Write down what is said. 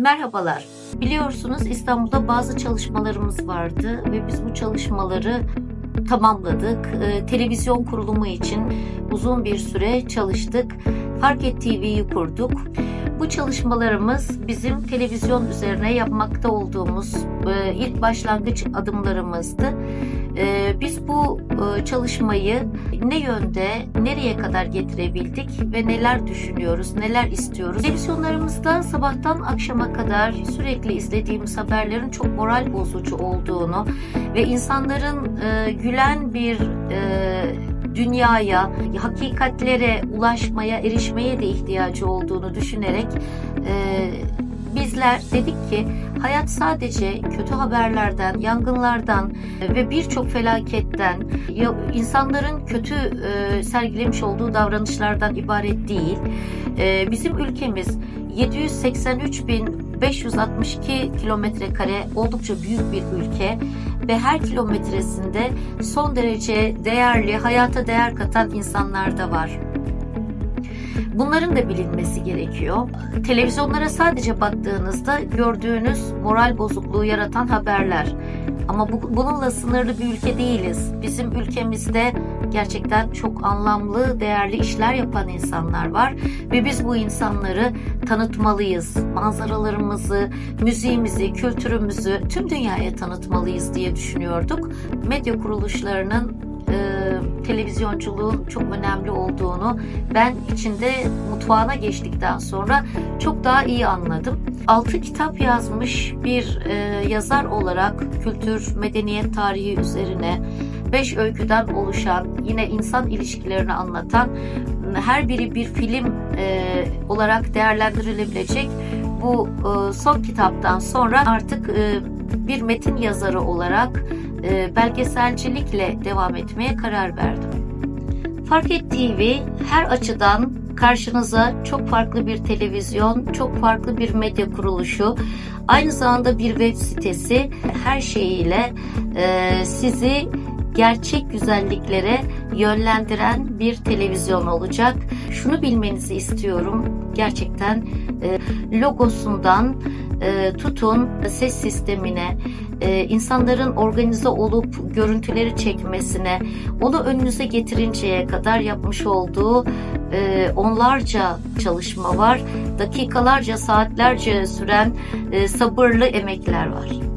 Merhabalar. Biliyorsunuz İstanbul'da bazı çalışmalarımız vardı ve biz bu çalışmaları tamamladık. Ee, televizyon kurulumu için uzun bir süre çalıştık. Farket TV'yi kurduk. Bu çalışmalarımız bizim televizyon üzerine yapmakta olduğumuz e, ilk başlangıç adımlarımızdı. E, biz bu e, çalışmayı ne yönde, nereye kadar getirebildik ve neler düşünüyoruz, neler istiyoruz? Televizyonlarımızda sabahtan akşama kadar sürekli izlediğimiz haberlerin çok moral bozucu olduğunu ve insanların e, gülen bir e, dünyaya, hakikatlere ulaşmaya, erişmeye de ihtiyacı olduğunu düşünerek e, bizler dedik ki hayat sadece kötü haberlerden, yangınlardan ve birçok felaketten, insanların kötü e, sergilemiş olduğu davranışlardan ibaret değil. E, bizim ülkemiz 783.562 kilometre kare oldukça büyük bir ülke ve her kilometresinde son derece değerli, hayata değer katan insanlar da var. Bunların da bilinmesi gerekiyor. Televizyonlara sadece baktığınızda gördüğünüz moral bozukluğu yaratan haberler. Ama bu, bununla sınırlı bir ülke değiliz. Bizim ülkemizde gerçekten çok anlamlı, değerli işler yapan insanlar var ve biz bu insanları tanıtmalıyız. Manzaralarımızı, müziğimizi, kültürümüzü tüm dünyaya tanıtmalıyız diye düşünüyorduk. Medya kuruluşlarının televizyonculuğun çok önemli olduğunu ben içinde mutfağına geçtikten sonra çok daha iyi anladım. Altı kitap yazmış bir e, yazar olarak kültür, medeniyet tarihi üzerine beş öyküden oluşan yine insan ilişkilerini anlatan her biri bir film e, olarak değerlendirilebilecek bu e, son kitaptan sonra artık e, bir metin yazarı olarak e, belgeselcilikle devam etmeye karar verdim. Farket TV her açıdan karşınıza çok farklı bir televizyon, çok farklı bir medya kuruluşu, aynı zamanda bir web sitesi her şeyiyle e, sizi gerçek güzelliklere yönlendiren bir televizyon olacak. Şunu bilmenizi istiyorum. Gerçekten e, logosundan e, tutun ses sistemine, e, insanların organize olup görüntüleri çekmesine, onu önünüze getirinceye kadar yapmış olduğu e, onlarca çalışma var. Dakikalarca, saatlerce süren e, sabırlı emekler var.